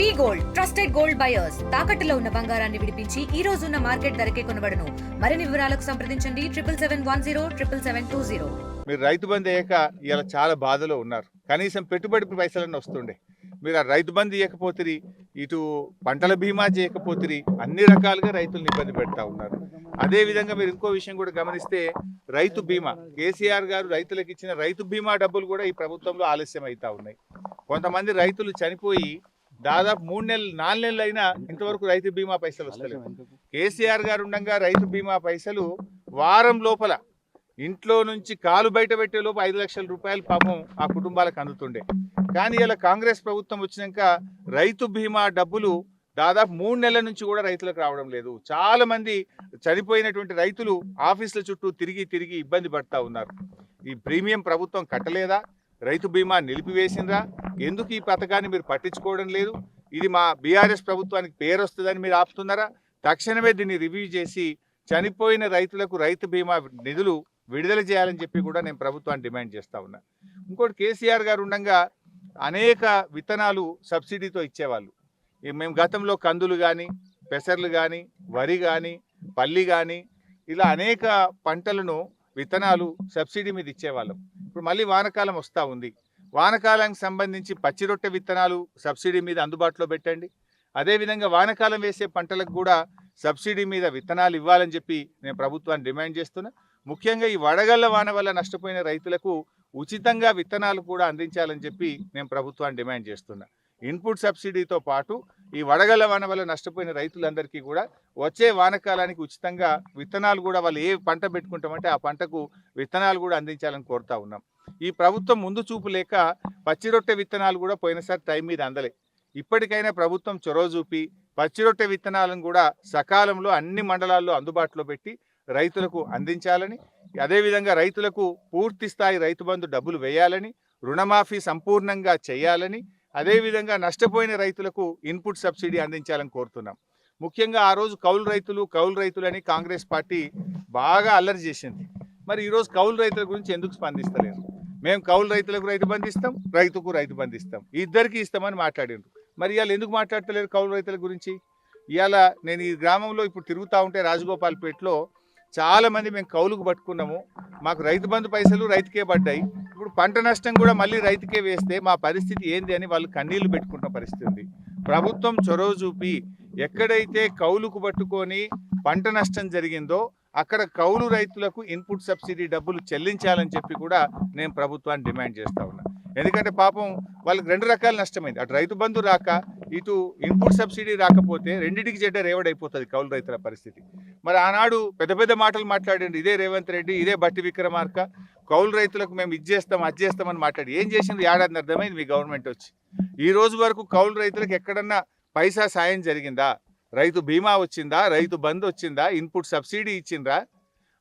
V gold trusted gold buyers. తాకట్టులో ఉన్న బంగారాన్ని విడిపించి ఈ రోజు ఉన్న మార్కెట్ ధరకే కొనబడను. మరిన్ని వివరాలకు సంప్రదించండి. Triple seven one zero triple seven two zero. మీరు రైతు బంధు వేయక ఇలా చాలా బాధలో ఉన్నారు. కనీసం పెట్టుబడి పైసలన్నీ వస్తుండే. మీరు ఆ రైతు బంధు ఇవ్వకపోతే ఇటు పంటల బీమా చేయకపోతిరి అన్ని రకాలుగా రైతులను ఇబ్బంది పెడతా ఉన్నారు. అదే విధంగా మీరు ఇంకో విషయం కూడా గమనిస్తే రైతు బీమా కేసీఆర్ గారు రైతులకు ఇచ్చిన రైతు బీమా డబ్బులు కూడా ఈ ప్రభుత్వంలో ఆలస్యం అవుతా ఉన్నాయి. కొంతమంది రైతులు చనిపోయి దాదాపు మూడు నెలలు నాలుగు నెలలు అయినా ఇంతవరకు రైతు బీమా పైసలు వస్తలేవు. కేసీఆర్ గారు ఉండగా రైతు బీమా పైసలు వారం లోపల ఇంట్లో నుంచి కాలు బయట పెట్టే లోపు ఐదు లక్షల రూపాయలు పాపం ఆ కుటుంబాలకు అందుతుండే. కానీ ఇలా కాంగ్రెస్ ప్రభుత్వం వచ్చినాక రైతు బీమా డబ్బులు దాదాపు మూడు నెలల నుంచి కూడా రైతులకు రావడం లేదు. చాలా మంది చనిపోయినటువంటి రైతులు ఆఫీసుల చుట్టూ తిరిగి తిరిగి ఇబ్బంది పడతా ఉన్నారు. ఈ ప్రీమియం ప్రభుత్వం కట్టలేదా? రైతు బీమా నిలిపివేసిందా ఎందుకు ఈ పథకాన్ని మీరు పట్టించుకోవడం లేదు? ఇది మా బీఆర్ఎస్ ప్రభుత్వానికి పేరు వస్తుందని మీరు ఆపుతున్నారా? తక్షణమే దీన్ని రివ్యూ చేసి చనిపోయిన రైతులకు రైతు బీమా నిధులు విడుదల చేయాలని చెప్పి కూడా నేను ప్రభుత్వాన్ని డిమాండ్ చేస్తా ఉన్నా. ఇంకోటి కేసీఆర్ గారు ఉండగా అనేక విత్తనాలు సబ్సిడీతో ఇచ్చేవాళ్ళు. మేము గతంలో కందులు కానీ పెసర్లు కానీ వరి కానీ పల్లి కానీ ఇలా అనేక పంటలను విత్తనాలు సబ్సిడీ మీద ఇచ్చేవాళ్ళం. ఇప్పుడు మళ్ళీ వానకాలం వస్తూ ఉంది. వానకాలానికి సంబంధించి పచ్చి రొట్టె విత్తనాలు సబ్సిడీ మీద అందుబాటులో పెట్టండి. అదేవిధంగా వానకాలం వేసే పంటలకు కూడా సబ్సిడీ మీద విత్తనాలు ఇవ్వాలని చెప్పి నేను ప్రభుత్వాన్ని డిమాండ్ చేస్తున్నా. ముఖ్యంగా ఈ వడగళ్ళ వాన వల్ల నష్టపోయిన రైతులకు ఉచితంగా విత్తనాలు కూడా అందించాలని చెప్పి నేను ప్రభుత్వాన్ని డిమాండ్ చేస్తున్నా. ఇన్పుట్ సబ్సిడీతో పాటు ఈ వడగల వాన వల్ల నష్టపోయిన రైతులందరికీ కూడా వచ్చే వానకాలానికి ఉచితంగా విత్తనాలు కూడా వాళ్ళు ఏ పంట పెట్టుకుంటామంటే ఆ పంటకు విత్తనాలు కూడా అందించాలని కోరుతా ఉన్నాం. ఈ ప్రభుత్వం ముందు చూపు లేక పచ్చిరొట్టె విత్తనాలు కూడా పోయినసారి టైం మీద అందలే. ఇప్పటికైనా ప్రభుత్వం చొరవ చూపి పచ్చిరొట్టె విత్తనాలను కూడా సకాలంలో అన్ని మండలాల్లో అందుబాటులో పెట్టి రైతులకు అందించాలని అదేవిధంగా రైతులకు పూర్తి స్థాయి రైతు బంధు డబ్బులు వేయాలని రుణమాఫీ సంపూర్ణంగా చేయాలని అదేవిధంగా నష్టపోయిన రైతులకు ఇన్పుట్ సబ్సిడీ అందించాలని కోరుతున్నాం. ముఖ్యంగా ఆ రోజు కౌలు రైతులు కౌలు రైతులని కాంగ్రెస్ పార్టీ బాగా అల్లరి చేసింది. మరి ఈరోజు కౌలు రైతుల గురించి ఎందుకు స్పందిస్తలేరు మేము కౌలు రైతులకు రైతు బంధిస్తాం రైతుకు రైతు బంధిస్తాం. ఇద్దరికి ఇస్తామని మాట్లాడిండ్రు. మరి ఇవాళ ఎందుకు మాట్లాడతలేరు కౌలు రైతుల గురించి? ఇవాళ నేను ఈ గ్రామంలో ఇప్పుడు తిరుగుతూ ఉంటే రాజగోపాల్పేటలో చాలా మంది మేము కౌలుకు పట్టుకున్నాము. మాకు రైతు బంధు పైసలు రైతుకే పడ్డాయి. ఇప్పుడు పంట నష్టం కూడా మళ్ళీ రైతుకే వేస్తే మా పరిస్థితి ఏంది అని వాళ్ళు కన్నీళ్ళు పెట్టుకుంటున్న పరిస్థితి ఉంది. ప్రభుత్వం చొరవ చూపి ఎక్కడైతే కౌలుకు పట్టుకొని పంట నష్టం జరిగిందో అక్కడ కౌలు రైతులకు ఇన్పుట్ సబ్సిడీ డబ్బులు చెల్లించాలని చెప్పి కూడా నేను ప్రభుత్వాన్ని డిమాండ్ చేస్తా ఉన్నా. ఎందుకంటే పాపం వాళ్ళకి రెండు రకాల నష్టమైంది. అటు రైతు బంధు రాక ఇటు ఇన్పుట్ సబ్సిడీ రాకపోతే రెండింటికి చెడ్డ రేవడైపోతుంది కౌలు రైతుల పరిస్థితి. మరి ఆనాడు పెద్ద పెద్ద మాటలు మాట్లాడండి ఇదే రేవంత్ రెడ్డి ఇదే బట్టి విక్రమార్క కౌలు రైతులకు మేము ఇది చేస్తాం అది చేస్తామని మాట్లాడి ఏం చేసింది ఏడాది అర్థమైంది మీ గవర్నమెంట్ వచ్చి. ఈ రోజు వరకు కౌలు రైతులకు ఎక్కడన్నా పైసా సాయం జరిగిందా? రైతు బీమా వచ్చిందా? రైతు బంద్ వచ్చిందా? ఇన్పుట్ సబ్సిడీ ఇచ్చిందా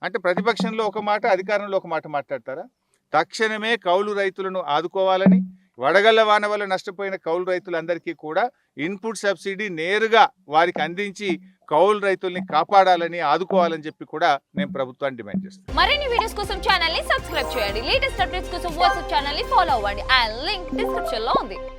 అంటే ప్రతిపక్షంలో ఒక మాట అధికారంలో ఒక మాట మాట్లాడతారా? తక్షణమే కౌలు రైతులను ఆదుకోవాలని వడగళ్ళ వాన వల్ల నష్టపోయిన కౌలు రైతులందరికీ కూడా ఇన్పుట్ సబ్సిడీ నేరుగా వారికి అందించి కౌలు రైతుల్ని కాపాడాలని ఆదుకోవాలని చెప్పి కూడా నేను ప్రభుత్వాన్ని డిమాండ్ చేస్తాను మరిన్ని వీడియోస్ కోసం ఛానల్ని సబ్స్క్రైబ్ చేయండి. లేటెస్ట్ అప్డేట్స్ కోసం వాట్సాప్ ఛానల్ని ఫాలో అవ్వండి. అండ్ లింక్ డిస్క్రిప్షన్లో ఉంది.